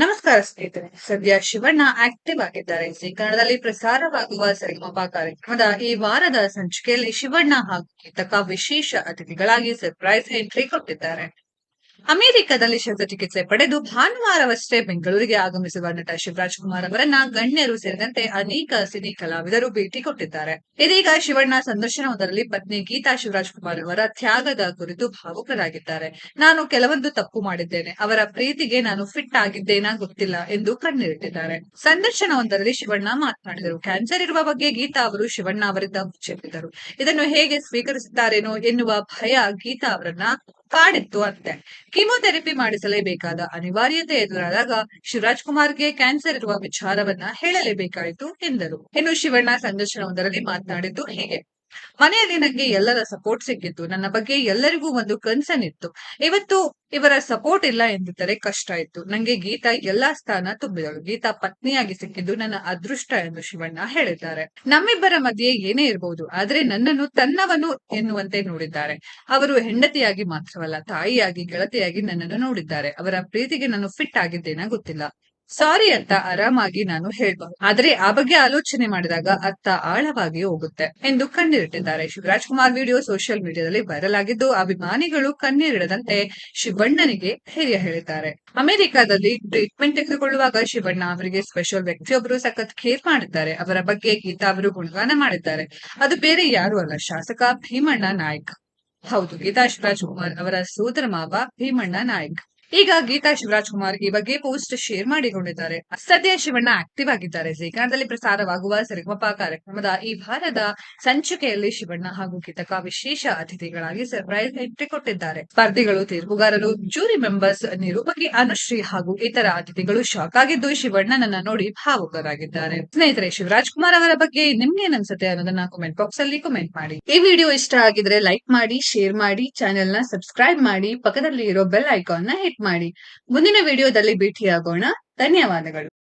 ನಮಸ್ಕಾರ ಸ್ನೇಹಿತರೆ. ಸದ್ಯ ಶಿವಣ್ಣ ಆಕ್ಟಿವ್ ಆಗಿದ್ದಾರೆ. ಜಿ ಕನ್ನಡದಲ್ಲಿ ಪ್ರಸಾರವಾಗುವ ಸರಿಗಮಪ ಕಾರ್ಯಕ್ರಮದ ಈ ವಾರದ ಸಂಚಿಕೆಯಲ್ಲಿ ಶಿವಣ್ಣ ಹಾಗೂ ಗೀತಕ ವಿಶೇಷ ಅತಿಥಿಗಳಾಗಿ ಸರ್ಪ್ರೈಸ್ ಎಂಟ್ರಿ ಕೊಟ್ಟಿದ್ದಾರೆ. ಅಮೆರಿಕದಲ್ಲಿ ಶಸ್ತ್ರಚಿಕಿತ್ಸೆ ಪಡೆದು ಭಾನುವಾರವಷ್ಟೇ ಬೆಂಗಳೂರಿಗೆ ಆಗಮಿಸಿರುವ ನಟ ಶಿವರಾಜ್ ಕುಮಾರ್ ಅವರನ್ನ ಗಣ್ಯರು ಸೇರಿದಂತೆ ಅನೇಕ ಸಿನಿ ಕಲಾವಿದರು ಭೇಟಿ ಕೊಟ್ಟಿದ್ದಾರೆ. ಇದೀಗ ಶಿವಣ್ಣ ಸಂದರ್ಶನವೊಂದರಲ್ಲಿ ಪತ್ನಿ ಗೀತಾ ಶಿವರಾಜ್ ಕುಮಾರ್ ಅವರ ತ್ಯಾಗದ ಕುರಿತು ಭಾವುಕರಾಗಿದ್ದಾರೆ. ನಾನು ಕೆಲವೊಂದು ತಪ್ಪು ಮಾಡಿದ್ದೇನೆ. ಅವರ ಪ್ರೀತಿಗೆ ನಾನು ಫಿಟ್ ಆಗಿದ್ದೇನಾ ಗೊತ್ತಿಲ್ಲ ಎಂದು ಕಣ್ಣೀರಿಟ್ಟಿದ್ದಾರೆ. ಸಂದರ್ಶನವೊಂದರಲ್ಲಿ ಶಿವಣ್ಣ ಮಾತನಾಡಿದರು. ಕ್ಯಾನ್ಸರ್ ಇರುವ ಬಗ್ಗೆ ಗೀತಾ ಅವರು ಶಿವಣ್ಣ ಅವರಿಂದ ಮುಚ್ಚಿಟ್ಟಿದ್ದರು ಇದನ್ನು ಹೇಗೆ ಸ್ವೀಕರಿಸುತ್ತಾರೇನೋ ಎನ್ನುವ ಭಯ ಗೀತಾ ಅವರನ್ನ ಕಾಡಿತ್ತು ಅಂತೆ. ಕೀಮೋಥೆರಪಿ ಮಾಡಿಸಲೇಬೇಕಾದ ಅನಿವಾರ್ಯತೆ ಎದುರಾದಾಗ ಶಿವರಾಜ್ ಕುಮಾರ್ಗೆ ಕ್ಯಾನ್ಸರ್ ಇರುವ ವಿಚಾರವನ್ನ ಹೇಳಲೇಬೇಕಾಯಿತು ಎಂದರು. ಇನ್ನು ಶಿವಣ್ಣ ಸಂದರ್ಶನವೊಂದರಲ್ಲಿ ಮಾತನಾಡಿದ್ದು ಹೀಗೆ. ಮನೆಯಲ್ಲಿ ನನಗೆ ಎಲ್ಲರ ಸಪೋರ್ಟ್ ಸಿಕ್ಕಿತ್ತು. ನನ್ನ ಬಗ್ಗೆ ಎಲ್ಲರಿಗೂ ಒಂದು ಕನ್ಸರ್ನ್ ಇತ್ತು. ಇವತ್ತು ಇವರ ಸಪೋರ್ಟ್ ಇಲ್ಲ ಎಂದಿದ್ದರೆ ಕಷ್ಟ ಇತ್ತು. ನಂಗೆ ಗೀತಾ ಎಲ್ಲಾ ಸ್ಥಾನ ತುಂಬಿದಳು. ಗೀತಾ ಪತ್ನಿಯಾಗಿ ಸಿಕ್ಕಿದ್ದು ನನ್ನ ಅದೃಷ್ಟ ಎಂದು ಶಿವಣ್ಣ ಹೇಳಿದ್ದಾರೆ. ನಮ್ಮಿಬ್ಬರ ಮಧ್ಯೆ ಏನೇ ಇರಬಹುದು ಆದ್ರೆ ನನ್ನನ್ನು ತನ್ನವನು ಎನ್ನುವಂತೆ ನೋಡಿದ್ದಾರೆ. ಅವರು ಹೆಂಡತಿಯಾಗಿ ಮಾತ್ರವಲ್ಲ, ತಾಯಿಯಾಗಿ, ಗೆಳತಿಯಾಗಿ ನನ್ನನ್ನು ನೋಡಿದ್ದಾರೆ. ಅವರ ಪ್ರೀತಿಗೆ ನಾನು ಫಿಟ್ ಆಗಿದ್ದೇನ ಗೊತ್ತಿಲ್ಲ. ಸಾರಿ ಅಂತ ಆರಾಮಾಗಿ ನಾನು ಹೇಳ್ಬಹುದು. ಆದ್ರೆ ಆ ಬಗ್ಗೆ ಆಲೋಚನೆ ಮಾಡಿದಾಗ ಅರ್ಥ ಆಳವಾಗಿ ಹೋಗುತ್ತೆ ಎಂದು ಕಣ್ಣೀರಿಟ್ಟಿದ್ದಾರೆ. ಶಿವರಾಜ್ ಕುಮಾರ್ ವಿಡಿಯೋ ಸೋಷಿಯಲ್ ಮೀಡಿಯಾದಲ್ಲಿ ವೈರಲ್ ಆಗಿದ್ದು ಅಭಿಮಾನಿಗಳು ಕಣ್ಣೀರಿಡದಂತೆ ಶಿವಣ್ಣನಿಗೆ ಧೈರ್ಯ ಹೇಳಿದ್ದಾರೆ. ಅಮೆರಿಕದಲ್ಲಿ ಟ್ರೀಟ್ಮೆಂಟ್ ತೆಗೆದುಕೊಳ್ಳುವಾಗ ಶಿವಣ್ಣ ಅವರಿಗೆ ಸ್ಪೆಷಲ್ ವ್ಯಕ್ತಿಯೊಬ್ಬರು ಸಖತ್ ಕೇರ್ ಮಾಡಿದ್ದಾರೆ. ಅವರ ಬಗ್ಗೆ ಗೀತಾ ಅವರು ಗುಣಗಾನ ಮಾಡಿದ್ದಾರೆ. ಅದು ಬೇರೆ ಯಾರು ಅಲ್ಲ, ಶಾಸಕ ಭೀಮಣ್ಣ ನಾಯ್ಕ. ಹೌದು, ಗೀತಾ ಶಿವರಾಜ್ ಕುಮಾರ್ ಅವರ ಸೋದರ ಮಾವ ಭೀಮಣ್ಣ ನಾಯ್ಕ್. ಈಗ ಗೀತಾ ಶಿವರಾಜ್ ಕುಮಾರ್ ಈ ಬಗ್ಗೆ ಪೋಸ್ಟ್ ಶೇರ್ ಮಾಡಿಕೊಂಡಿದ್ದಾರೆ. ಸದ್ಯ ಶಿವಣ್ಣ ಆಕ್ಟಿವ್ ಆಗಿದ್ದಾರೆ. ಶ್ರೀಕಾಂತದಲ್ಲಿ ಪ್ರಸಾರವಾಗುವ ಸರಿಗಮಪ ಕಾರ್ಯಕ್ರಮದ ಈ ಭಾರದ ಸಂಚಿಕೆಯಲ್ಲಿ ಶಿವಣ್ಣ ಹಾಗೂ ಗೀತಕ ವಿಶೇಷ ಅತಿಥಿಗಳಾಗಿ ಸರ್ಪ್ರೈಸ್ ಕೊಟ್ಟಿದ್ದಾರೆ. ಸ್ಪರ್ಧಿಗಳು ತೀರ್ಪುಗಾರರು ಜೂರಿ ಮೆಂಬರ್ಸ್ ನಿರೂಪಕಿ ಅನುಶ್ರೀ ಹಾಗೂ ಇತರ ಅತಿಥಿಗಳು ಶಾಕ್ ಆಗಿದ್ದು ಶಿವಣ್ಣನನ್ನ ನೋಡಿ ಭಾವುಕರಾಗಿದ್ದಾರೆ. ಸ್ನೇಹಿತರೆ, ಶಿವರಾಜ್ ಕುಮಾರ್ ಅವರ ಬಗ್ಗೆ ನಿಮ್ಗೇನ್ ಅನ್ಸುತ್ತೆ ಅನ್ನೋದನ್ನ ಕಮೆಂಟ್ ಬಾಕ್ಸ್ ಅಲ್ಲಿ ಕಮೆಂಟ್ ಮಾಡಿ. ಈ ವಿಡಿಯೋ ಇಷ್ಟ ಆಗಿದ್ರೆ ಲೈಕ್ ಮಾಡಿ ಶೇರ್ ಮಾಡಿ ಚಾನೆಲ್ನ ಸಬ್ಸ್ಕ್ರೈಬ್ ಮಾಡಿ ಪಕ್ಕದಲ್ಲಿ ಇರೋ ಬೆಲ್ ಐಕಾನ್ನ ಹಿಟ್ ಮಾಡಿ. ಮುಂದಿನ ವಿಡಿಯೋದಲ್ಲಿ ಭೇಟಿಯಾಗೋಣ. ಧನ್ಯವಾದಗಳು.